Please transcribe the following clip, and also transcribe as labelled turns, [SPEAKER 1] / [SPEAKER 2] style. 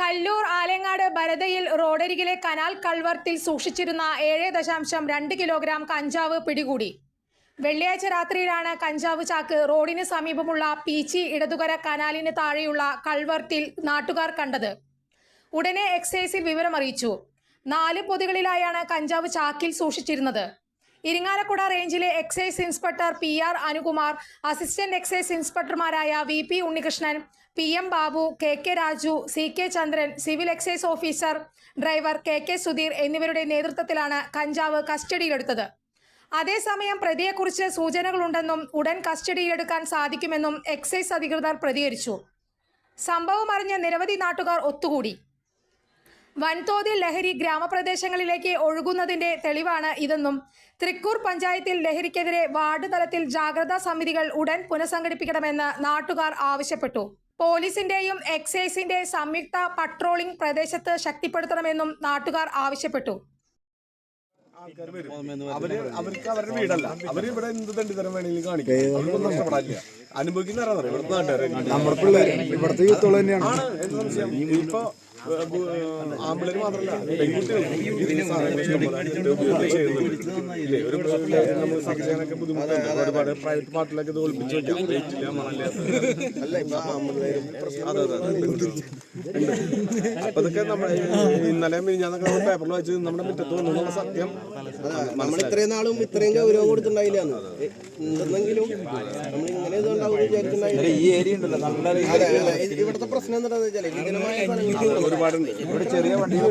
[SPEAKER 1] കല്ലൂർ ആലങ്ങാട് ഭരതയിൽ റോഡരികിലെ കനാൽ കൾവർത്തിൽ സൂക്ഷിച്ചിരുന്ന ഏഴ് ദശാംശം രണ്ട് കിലോഗ്രാം കഞ്ചാവ് പിടികൂടി. വെള്ളിയാഴ്ച രാത്രിയിലാണ് കഞ്ചാവ് ചാക്ക് റോഡിന് സമീപമുള്ള പീച്ചി ഇടതുകര കനാലിന് താഴെയുള്ള കൾവർത്തിൽ നാട്ടുകാർ കണ്ടത്. ഉടനെ എക്സൈസിൽ വിവരമറിയിച്ചു. നാല് പൊതികളിലായാണ് കഞ്ചാവ് ചാക്കിൽ സൂക്ഷിച്ചിരുന്നത്. ഇരിങ്ങാലക്കുട റേഞ്ചിലെ excise inspector P R Anukumar assistant excise ഇൻസ്പെക്ടർമാരായ V P Unnikrishnan P M Babu K K Raju C K Chandran civil excise officer driver K K Sudheer എന്നിവരുടെ നേതൃത്വത്തിലാണ് കഞ്ചാവ് കസ്റ്റഡിയിലെടുത്തത്. അതേസമയം പ്രതിയെക്കുറിച്ച് സൂചനകളുണ്ടെന്നും ഉടൻ കസ്റ്റഡിയിലെടുക്കാൻ സാധിക്കുമെന്നും എക്സൈസ് അധികൃതർ പ്രതികരിച്ചു. സംഭവം അറിഞ്ഞ നിരവധി നാട്ടുകാർ ഒത്തുകൂടി. വൻതോതിൽ ലഹരി ഗ്രാമപ്രദേശങ്ങളിലേക്ക് ഒഴുകുന്നതിന്റെ തെളിവാണ് ഇതെന്നും തൃക്കൂർ പഞ്ചായത്തിൽ ലഹരിക്കെതിരെ വാർഡ് തലത്തിൽ ജാഗ്രതാ സമിതികൾ ഉടൻ പുനഃസംഘടിപ്പിക്കണമെന്ന് നാട്ടുകാർ ആവശ്യപ്പെട്ടു. പോലീസിന്റെയും എക്സൈസിന്റെ സംയുക്ത പട്രോളിംഗ് പ്രദേശത്ത് ശക്തിപ്പെടുത്തണമെന്നും നാട്ടുകാർ ആവശ്യപ്പെട്ടു.
[SPEAKER 2] അവർ അവർക്ക് അവരുടെ വീടല്ല. അവർ ഇവിടെ എന്ത് തണ്ടിത്തരം വേണമെങ്കിലും കാണിക്കും. അവർക്കൊന്നും നഷ്ടപ്പെടാനില്ല അനുഭവിക്കുന്ന ആരാന്നറിയോ ഇവിടുത്തെ നാട്ടുകാരെ.
[SPEAKER 3] നമ്മുടെ പിള്ളേര് ഇവിടുത്തെ യൂത്തുകൾ തന്നെയാണ്.
[SPEAKER 2] ഇപ്പൊ ആമ്പിളര് ചെയ്യുന്നുണ്ട് ഇല്ലേ ഒരു നമ്മൾ നമ്മൾ ഇന്നലെ പേപ്പറിൽ വായിച്ച് നമ്മുടെ മുറ്റത്ത് വന്നുള്ള സത്യം
[SPEAKER 4] നമ്മൾ ഇത്രയും നാളും ഇത്രയും ഗൗരവം കൊടുത്തിട്ടുണ്ടായില്ല എന്തെങ്കിലും നമ്മൾ ഇതുണ്ടാവും
[SPEAKER 3] ഈ ഏരിയ ഉണ്ടല്ലോ. നല്ല
[SPEAKER 4] ഇവിടുത്തെ പ്രശ്നം എന്താണെന്ന് വെച്ചാൽ വിജനമായ
[SPEAKER 2] ഒരുപാടുണ്ട്.
[SPEAKER 3] ഇവിടെ ചെറിയ വണ്ടികൾ